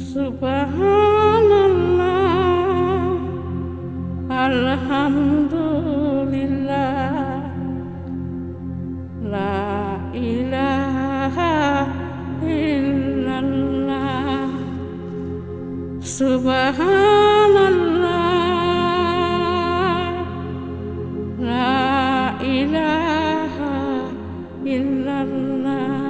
Subhanallah Alhamdulillah La ilaha illallah Subhanallah La ilaha illallah.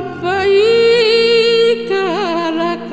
لبيك لك